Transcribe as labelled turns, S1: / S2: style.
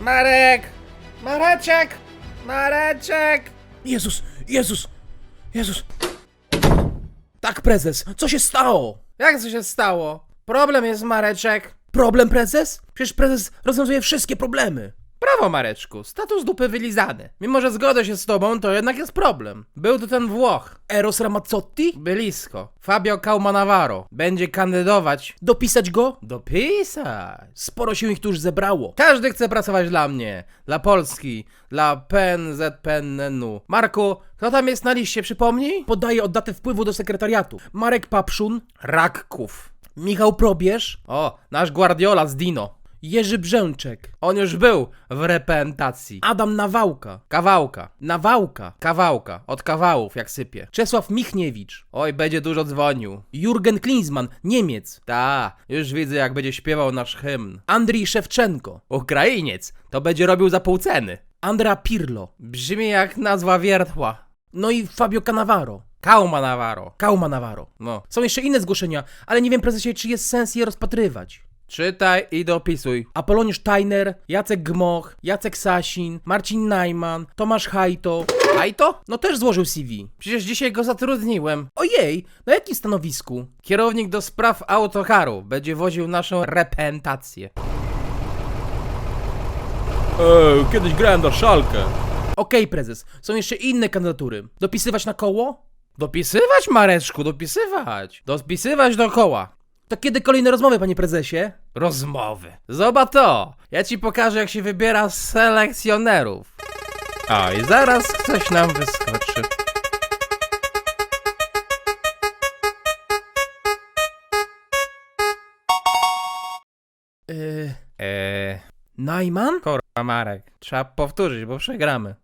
S1: Mareczek! Mareczek!
S2: Jezus, Jezus, Jezus. Tak, prezes, co się stało?
S1: Jak to się stało? Problem jest, Mareczek.
S2: Problem, prezes? Przecież prezes rozwiązuje wszystkie problemy.
S1: Brawo, Mareczku, status dupy wylizany. Mimo, że zgodzę się z tobą, to jednak jest problem. Był to ten Włoch.
S2: Eros Ramazzotti?
S1: Bylisko. Fabio Caumanavaro. Będzie kandydować.
S2: Dopisać go?
S1: Dopisać.
S2: Sporo się ich tu już zebrało.
S1: Każdy chce pracować dla mnie, dla Polski, dla PNZPNN-u. Marku, kto tam jest na liście, przypomnij?
S2: Podaję od daty wpływu do sekretariatu. Marek Papszun,
S1: Rakków.
S2: Michał Probierz,
S1: O, nasz Guardiola z Dino.
S2: Jerzy Brzęczek,
S1: On już był w reprezentacji.
S2: Adam Nawałka,
S1: Kawałka.
S2: Nawałka,
S1: Kawałka. Od kawałów, jak sypie.
S2: Czesław Michniewicz,
S1: Oj, będzie dużo dzwonił.
S2: Jurgen Klinsmann, Niemiec,
S1: Ta, już widzę, jak będzie śpiewał nasz hymn.
S2: Andrii Szewczenko,
S1: Ukrainiec. To będzie robił za pół ceny.
S2: Andrea Pirlo,
S1: Brzmi jak nazwa wiertła.
S2: no i Fabio Cannavaro.
S1: Kauma Navarro.
S2: Kauma Navarro.
S1: No.
S2: Są jeszcze inne zgłoszenia, ale nie wiem prezesie, czy jest sens je rozpatrywać.
S1: Czytaj i dopisuj.
S2: Apoloniusz Tajner, Jacek Gmoch, Jacek Sasin, Marcin Najman, Tomasz Hajto.
S1: Hajto?
S2: No też złożył CV.
S1: Przecież dzisiaj go zatrudniłem.
S2: Ojej, na jakim stanowisku?
S1: Kierownik do spraw autokaru będzie woził naszą reprezentację.
S2: Eee, kiedyś grałem do szalkę. Okej, prezes, są jeszcze inne kandydatury. Dopisywać na koło?
S1: Dopisywać, Mareczku, dopisywać. Dopisywać dookoła.
S2: To kiedy kolejne rozmowy, panie prezesie?
S1: Rozmowy. Zobacz to. Ja ci pokażę, jak się wybiera selekcjonerów. A, i zaraz coś nam wyskoczy.
S2: Eee,
S1: Eee,
S2: Najman?
S1: kurwa Marek. Trzeba powtórzyć, bo przegramy.